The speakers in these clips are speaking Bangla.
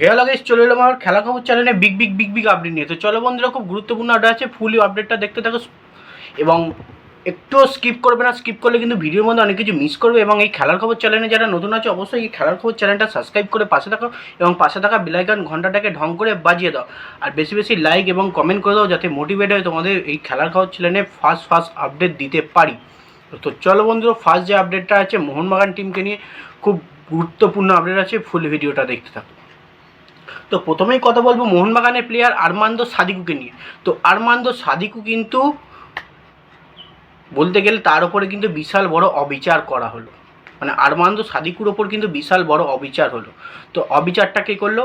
হেয়াল আগে চলে এলাম আমার খেলা খবর চ্যানেলে big big big big update নিয়ে। তো চলো বন্ধুরা, খুব গুরুত্বপূর্ণ আপডেট আছে ফুলি আপডেটটা দেখতে থাকো। এবং একটুও স্কিপ করবে না স্কিপ করলে কিন্তু ভিডিওর মধ্যে অনেক কিছু মিস করবে। এবং এই খেলার খবর চ্যানেলে যারা নতুন আছে, অবশ্যই এই খেলার খবর চ্যানেলটা সাবস্ক্রাইব করে পাশে থাকো এবং পাশে থাকা বেলাইকান ঘন্টাটাকে ঢং করে বাজিয়ে দাও। আর বেশি বেশি লাইক এবং কমেন্ট করে দাও, যাতে মোটিভেট হয় তোমাদের এই খেলার খবর চ্যানেলে ফার্স্ট ফার্স্ট আপডেট দিতে পারি। তো চলো বন্ধুরা ফার্স্ট যে আপডেটটা আছে, মোহনবাগান টিমকে নিয়ে খুব গুরুত্বপূর্ণ আপডেট আছে ফুল ভিডিওটা দেখতে থাকো। তো প্রথমেই কথা বলব মোহনবাগানের প্লেয়ার আরমান্দ সাদিকুকে নিয়ে। তো আরমান্দ সাদিকু কিন্তু বলতে গেলে তার উপরে কিন্তু বিশাল বড় অবিচার করা হলো। মানে আরমান্দ সাদিকুর ওপর কিন্তু বিশাল বড় অবিচার হলো। তো অবিচারটা কে করল?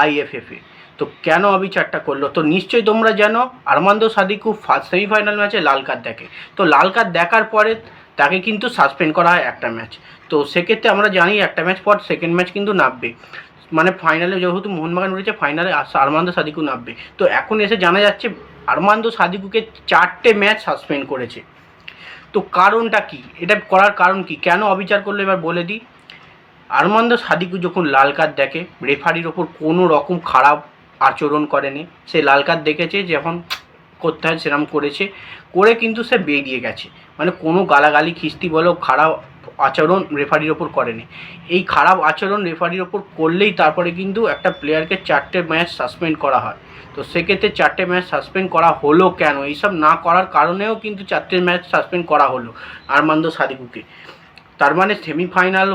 আইএফএফে তো কেন অবিচারটা করল? তো নিশ্চয়ই তোমরা জানো, আরমান্দ সাদিকু ফার্স্ট সেমিফাইনাল ম্যাচে লাল কার্ড দেখে। তো লাল কার্ড দেখার পরে তাকে কিন্তু সাসপেন্ড করা হয় একটা ম্যাচ। তো সেক্ষেত্রে আমরা জানি একটা ম্যাচ পর সেকেন্ড ম্যাচ কিন্তু নামবে। মানে ফাইনালে যেহেতু মোহনবাগান উঠেছে ফাইনালে আরমান্দ সাদিকু নামবে। তো এখন এসে জানা যাচ্ছে আরমান্দ সাদিকুকে চারটে ম্যাচ সাসপেন্ড করেছে। তো কারণটা কি? এটা করার কারণ কি? কেন অবিচার করল? এবার বলে দিই। আরমান্দ সাদিকু যখন লাল কার্ড দেখে রেফারির ওপর কোনো রকম খারাপ আচরণ করেনি। সে লাল কার্ড দেখেছে যখন করতে হয় সেরকম করেছে। করে কিন্তু সে বেরিয়ে গেছে। মানে কোনো গালাগালি, খিস্তি বলো, খারাপ আচরণ রেফারির ওপর করেনি। এই খারাপ আচরণ রেফারির ওপর করলেই তারপরে কিন্তু একটা প্লেয়ারকে চারটে ম্যাচ সাসপেন্ড করা হয়। তো সেক্ষেত্রে চারটে ম্যাচ সাসপেন্ড করা হলো কেন? এইসব না করার কারণেও কিন্তু চারটে ম্যাচ সাসপেন্ড করা হলো আরমান্দ সাদিকুকে। তার মানে সেমিফাইনাল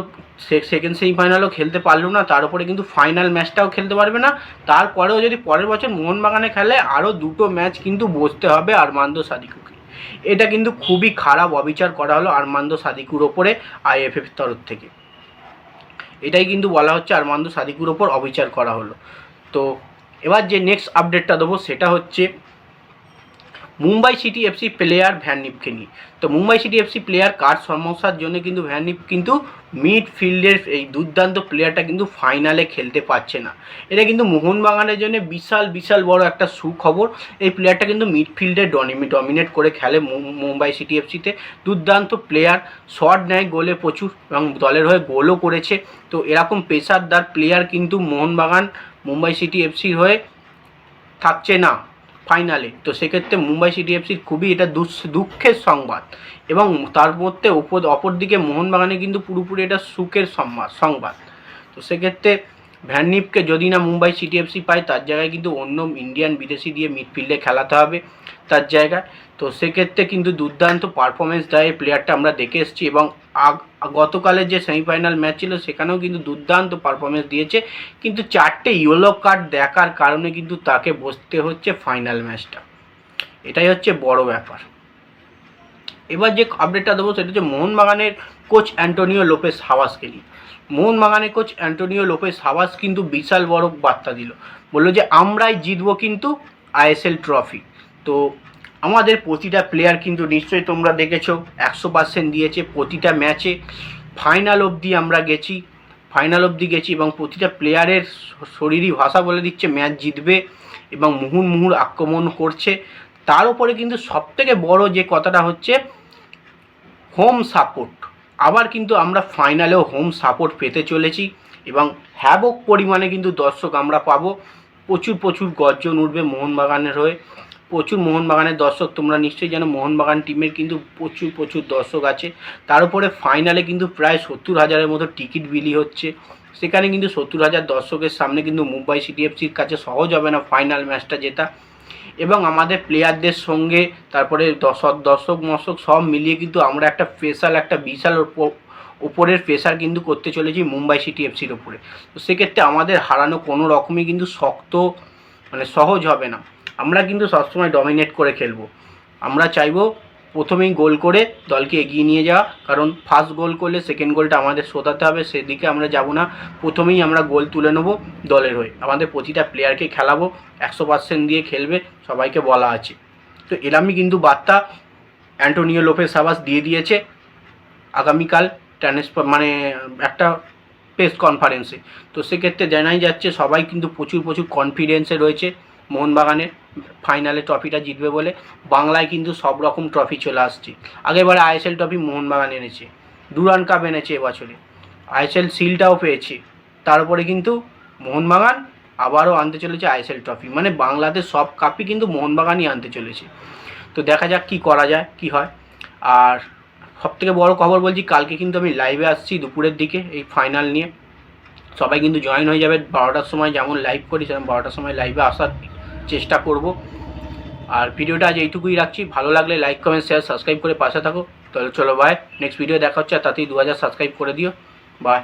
সেকেন্ড সেমিফাইনালও খেলতে পারল না, তার উপরে কিন্তু ফাইনাল ম্যাচটাও খেলতে পারবে না। তারপরেও যদি পরের বছর মোহনবাগানে খেলে আরও দুটো ম্যাচ কিন্তু বসতে হবে আরমান্দ সাদিকুকে। এটা কিন্তু খুবই খারাপ অবিচার করা হলো আরমান্দ সাদিকুর ওপরে আইএফএফ তরফ থেকে। এটাই কিন্তু বলা হচ্ছে আরমান্দ সাদিকুর ওপর অবিচার করা হলো। তো এবার যে নেক্সট আপডেটটা দেবো সেটা হচ্ছে মুম্বাই সিটি এফসি প্লেয়ার ভ্যাননিপকে নিয়ে। তো মুম্বাই সিটি এফসি প্লেয়ার কার সমস্যার জন্য কিন্তু ভ্যাননিপ কিন্তু মিডফিল্ডের এই দুর্দান্ত প্লেয়ারটা কিন্তু ফাইনালে খেলতে পারছে না। এটা কিন্তু মোহনবাগানের জন্য বিশাল বিশাল বড় একটা সুখবর। এই প্লেয়ারটা কিন্তু মিডফিল্ডে ডমিনেট ডমিনেট করে খেলে মুম্বাই সিটি এফসিতে দুর্দান্ত প্লেয়ার, শট নেয় গোলে প্রচুর এবং দলের হয়ে গোলও করেছে। তো এরকম পেশারদার প্লেয়ার কিন্তু মোহনবাগান মুম্বাই সিটি এফসির হয়ে থাকছে না। ফাইনালে তো সেক্ষেত্রে মুম্বাই সিটি এফসির খুবই এটা দুঃখের সংবাদ। এবং তার মধ্যে ওপর, অপরদিকে মোহনবাগানে কিন্তু পুরোপুরি এটা সুখের সংবাদ সংবাদ। তো সেক্ষেত্রে ভ্যাননিপকে যদি না মুম্বাই সিটি এফসি পায়, তার জায়গায় কিন্তু অন্য ইন্ডিয়ান বিদেশি দিয়ে মিডফিল্ডে খেলাতে হবে তার জায়গায়। তো সেক্ষেত্রে কিন্তু দুর্দান্ত পারফরমেন্স দেয় প্লেয়ারটা আমরা দেখে এসেছি এবং আগ গতকালের যে সেমিফাইনাল ম্যাচ ছিল, সেখানেও কিন্তু দুর্দান্ত পারফরমেন্স দিয়েছে। কিন্তু চারটে ইয়েলো কার্ড দেখার কারণে কিন্তু তাকে বসতে হচ্ছে ফাইনাল ম্যাচটা এটাই হচ্ছে বড় ব্যাপার। এবার যে আপডেটটা দেবো, সেটা হচ্ছে মোহনবাগানের কোচ অ্যান্টোনিও লোপেস হাওয়াসকে নিয়ে। মোহনবাগানের কোচ অ্যান্টোনিও লোপেস হাওয়াস কিন্তু বিশাল বড় বার্তা দিল। বলল যে, আমরাই জিতবো কিন্তু আইএসএল ট্রফি তো আমাদের প্রতিটা প্লেয়ার কিন্তু নিশ্চয়ই তোমরা দেখেছ, একশো পার্সেন্ট দিয়েছে প্রতিটা ম্যাচে ফাইনাল অবধি আমরা গেছি ফাইনাল অবধি গেছি এবং প্রতিটা প্লেয়ারের শরীরই ভাষা বলে দিচ্ছে ম্যাচ জিতবে এবং মুহুর মুহুর আক্রমণ করছে। তার উপরে কিন্তু সবথেকে বড় যে কথাটা হচ্ছে হোম সাপোর্ট আবার কিন্তু আমরা ফাইনালেও হোম সাপোর্ট পেতে চলেছি এবং হ্যাবক পরিমাণে কিন্তু দর্শক আমরা পাবো। প্রচুর প্রচুর গর্জন উঠবে মোহনবাগানের হয়ে। প্রচুর মোহনবাগানের দর্শক, তোমরা নিশ্চয়ই জানো মোহনবাগান টিমের কিন্তু প্রচুর প্রচুর দর্শক আছে। তার উপরে ফাইনালে কিন্তু প্রায় সত্তর হাজারের মতো টিকিট বিলি হচ্ছে। সেখানে কিন্তু সত্তর হাজার দর্শকের সামনে কিন্তু মুম্বাই সিটি এফসির কাছে সহজ হবে না ফাইনাল ম্যাচটা জেতা। এবং আমাদের প্লেয়ারদের সঙ্গে তারপরে দর্শক দর্শক, মর্শক সব মিলিয়ে কিন্তু আমরা একটা স্পেশাল একটা বিশাল ওপ- ওপরের প্রেশার কিন্তু করতে চলেছি মুম্বাই সিটি এফসির ওপরে তো সেক্ষেত্রে আমাদের হারানো কোনো রকমই কিন্তু শক্ত মানে সহজ হবে না। আমরা কিন্তু সবসময় ডমিনেট করে খেলব। আমরা চাইব প্রথমেই গোল করে দলকে এগিয়ে নিয়ে যাওয়া, কারণ ফার্স্ট গোল করলে সেকেন্ড গোলটা আমাদের শোধাতে হবে, সেদিকে আমরা যাব না। প্রথমেই আমরা গোল তুলে নেব দলের হয়ে। আমাদের প্রতিটা প্লেয়ারকে খেলাবো, একশো পার্সেন্ট দিয়ে খেলবে, সবাইকে বলা আছে। তো এরমই কিন্তু বার্তা অ্যান্টোনিও লোপেস সাবাস দিয়ে দিয়েছে আগামীকাল ট্রান্সফার মানে একটা প্রেস কনফারেন্সে তো সেক্ষেত্রে জানাই যাচ্ছে, সবাই কিন্তু প্রচুর প্রচুর কনফিডেন্সে রয়েছে মোহনবাগানের। ফাইনালে ট্রফিটা জিতবে বলে বাংলায় কিন্তু সব রকম ট্রফি চলে আসছে। আগেরবারে আইএসএল ট্রফি মোহনবাগান এনেছে ডুরান কাপ এনেছে এবছরে আইএসএল সিলটাও পেয়েছে, তার উপরে কিন্তু মোহনবাগান আবারও আনতে চলেছে আইএসএল ট্রফি। মানে বাংলাতে সব কাপই কিন্তু মোহনবাগানই আনতে চলেছে। তো দেখা যাক কি করা যায়, কি হয়। আর সব থেকে বড় খবর বলছি, কালকে কিন্তু আমি লাইভে আসছি দুপুরের দিকে এই ফাইনাল নিয়ে। সবাই কিন্তু জয়েন হয়ে যাবে বারোটার সময়, যেমন লাইভ করি, সেরকম বারোটার সময় লাইভে আসার চেষ্টা করব। আর ভিডিওটা আজ এইটুকুই রাখছি। ভালো লাগলে লাইক কমেন্ট শেয়ার সাবস্ক্রাইব করে পাশে থাকো। তাহলে চলো বাই নেক্সট ভিডিও দেখা হচ্ছে, আর তাতেই দু হাজার সাবস্ক্রাইব করে দিও। বাই